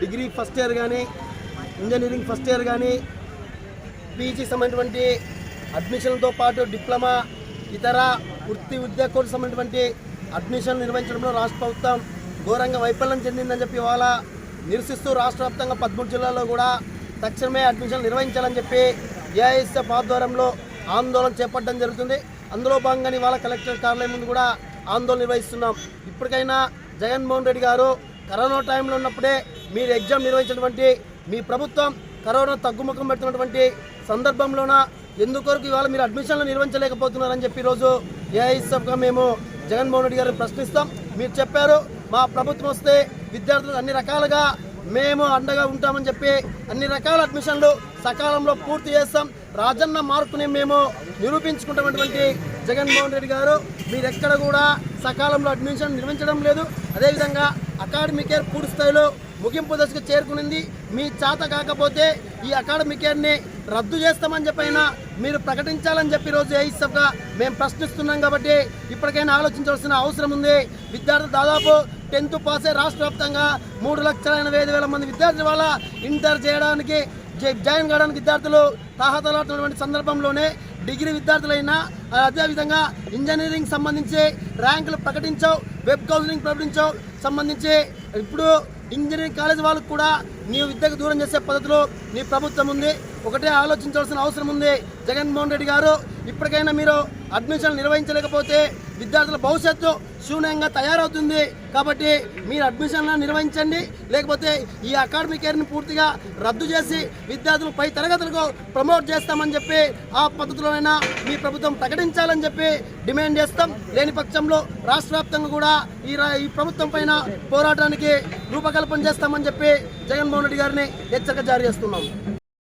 Degree first year కానీ engineering first year కానీ PG సంబంధించినటువంటి అడ్మిషన్లతో పాటు డిప్లొమా ఇతర వృత్తి విద్యా కోర్సు సంబంధించినటువంటి అడ్మిషన్ నిర్వహించడంలో రాష్ట్ర ప్రభుత్వం ఘోరంగా వైఫల్యం చెందిందని చెప్పి ఇవాళ నిరసిస్తూ రాష్ట్ర వ్యాప్తంగా పదమూడు జిల్లాల్లో కూడా తక్షణమే అడ్మిషన్ నిర్వహించాలని చెప్పి ఏఐఎస్ఎఫ్ ఆధ్వర్యంలో ఆందోళన చేపట్టడం జరుగుతుంది. అందులో భాగంగా ఇవాళ కలెక్టర్ కార్యాలయం ముందు కూడా ఆందోళన నిర్వహిస్తున్నాం. ఇప్పటికైనా జగన్మోహన్ రెడ్డి గారు కరోనా టైంలో ఉన్నప్పుడే మీరు ఎగ్జామ్ నిర్వహించినటువంటి మీ ప్రభుత్వం కరోనా తగ్గుముఖం పెడుతున్నటువంటి సందర్భంలోన ఎందుకొరకు ఇవాళ మీరు అడ్మిషన్లు నిర్వహించలేకపోతున్నారని చెప్పి ఈరోజు ఏఐఎస్ఎఫ్గా మేము జగన్మోహన్ రెడ్డి గారిని ప్రశ్నిస్తాం. మీరు చెప్పారు మా ప్రభుత్వం వస్తే విద్యార్థులకు అన్ని రకాలుగా మేము అండగా ఉంటామని చెప్పి అన్ని రకాల అడ్మిషన్లు సకాలంలో పూర్తి చేస్తాం. రాజన్న మార్పుని మేము నిరూపించుకుంటున్నటువంటి జగన్మోహన్ రెడ్డి గారు మీరెక్కడ కూడా సకాలంలో అడ్మిషన్ నిర్వహించడం లేదు. అదేవిధంగా అకాడమిక్ ఇయర్ పూర్తి స్థాయిలో ముగింపు దశకు చేరుకునింది. మీ చేత కాకపోతే ఈ అకాడమిక్ ఇయర్ని రద్దు చేస్తామని చెప్పైనా మీరు ప్రకటించాలని చెప్పి రోజు ఏయిసఫ్గా మేము ప్రశ్నిస్తున్నాం కాబట్టి ఇప్పటికైనా ఆలోచించవలసిన అవసరం ఉంది. విద్యార్థులు దాదాపు టెన్త్ పాస్ అయ్యి రాష్ట్ర వ్యాప్తంగా మూడు లక్షల ఎనభై ఐదు వేల మంది విద్యార్థుల వల్ల ఇంటర్ చేయడానికి జాయిన్ కావడానికి విద్యార్థులు తాహతలాడుతున్నటువంటి సందర్భంలోనే డిగ్రీ విద్యార్థులైనా అదేవిధంగా ఇంజనీరింగ్ సంబంధించి ర్యాంకులు ప్రకటించావు వెబ్ కౌన్సిలింగ్ ప్రకటించావు. సంబంధించి ఇప్పుడు ఇంజనీరింగ్ కాలేజ్ వాళ్ళకు కూడా నీ విద్యకు దూరం చేసే పద్ధతిలో నీ ప్రభుత్వం ఉంది. ఒకటే ఆలోచించాల్సిన అవసరం ఉంది. జగన్మోహన్ రెడ్డి గారు ఇప్పటికైనా మీరు అడ్మిషన్ నిర్వహించలేకపోతే విద్యార్థుల భవిష్యత్తు శూన్యంగా తయారవుతుంది. కాబట్టి మీరు అడ్మిషన్లను నిర్వహించండి. లేకపోతే ఈ అకాడమిక్ ఇయర్ని పూర్తిగా రద్దు చేసి విద్యార్థులు పై తరగతులకు ప్రమోట్ చేస్తామని చెప్పి ఆ పద్ధతిలోనైనా మీ ప్రభుత్వం ప్రకటించాలని చెప్పి డిమాండ్ చేస్తాం. లేని పక్షంలో రాష్ట్ర వ్యాప్తంగా కూడా ఈ రా- ఈ ప్రభుత్వం పైన పోరాటానికి రూపకల్పన చేస్తామని చెప్పి జగన్మోహన్ రెడ్డి గారిని హెచ్చరిక జారీ చేస్తున్నాం.